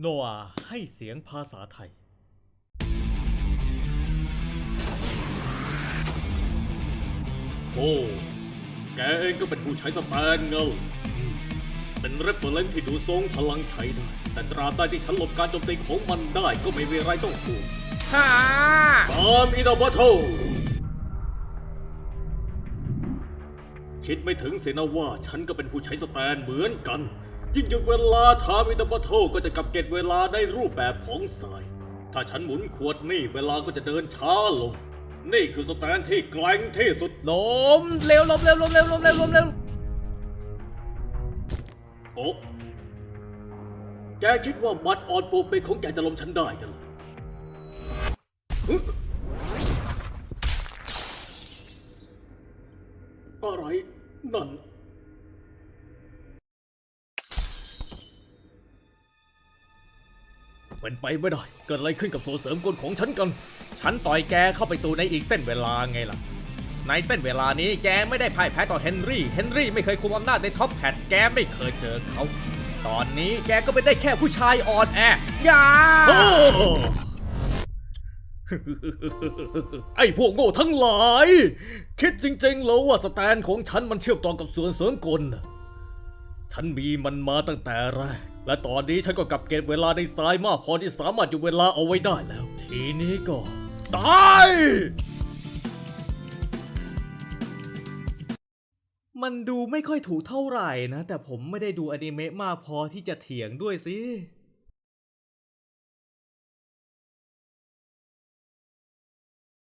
โนอาให้เสียงภาษาไทย โอ้ แกเองก็เป็นผู้ใช้สแตนเงาอืมเป็นเรฟเฟอร์เรนที่ดูทรงพลังใช้ได้ แต่ตราบใดที่ฉันหลบการโจมตีของมันได้ก็ไม่มีอะไรต้องห่วงฮ่าตามอินาบัตโตคิดไม่ถึงเสียนะว่าฉันก็เป็นผู้ใช้สแตนเหมือนกัน ยิ่งหยุดเวลาทามอินาบัตโตก็จะกลับเก็บเวลาในรูปแบบของสาย ถ้าฉันหมุนขวดนี่เวลาก็จะเดินช้าลง นี่คือสแตนที่แกร่งที่สุด ลมเร็วลมเร็วลมเร็วลมเร็วลมเร็วโอ้แกคิดว่าบัตรอ่อนปูเป็นของแกจะลมฉันได้กันเหรออะไรนั่น เป็นไปไม่ได้ เกิดอะไรขึ้นกับโซ่เสริมกลของฉันกัน ฉันต่อยแกเข้าไปสู่ในอีกเส้นเวลาไงล่ะ ในเส้นเวลานี้แกไม่ได้พ่ายแพ้ต่อเฮนรี่ เฮนรี่ไม่เคยคุมอำนาจในท็อปแพดแกไม่เคยเจอเขา ตอนนี้แกก็เป็นได้แค่ผู้ชายอ่อนแอ อย่า ไอ้พวกโง่ทั้งหลาย คิดจริงๆแล้วว่าสแตนของฉันมันเชื่อมต่อกับส่วนเสริมกลนฉันมีมันมาตั้งแต่แรก และตอนนี้ฉันก็กลับเก็บเวลาในสายมากพอที่สามารถอยู่เวลาเอาไว้ได้แล้ว ทีนี้ก็ ตาย มันดูไม่ค่อยถูกเท่าไหร่นะ แต่ผมไม่ได้ดูอนิเมะมากพอที่จะเถียงด้วยสิ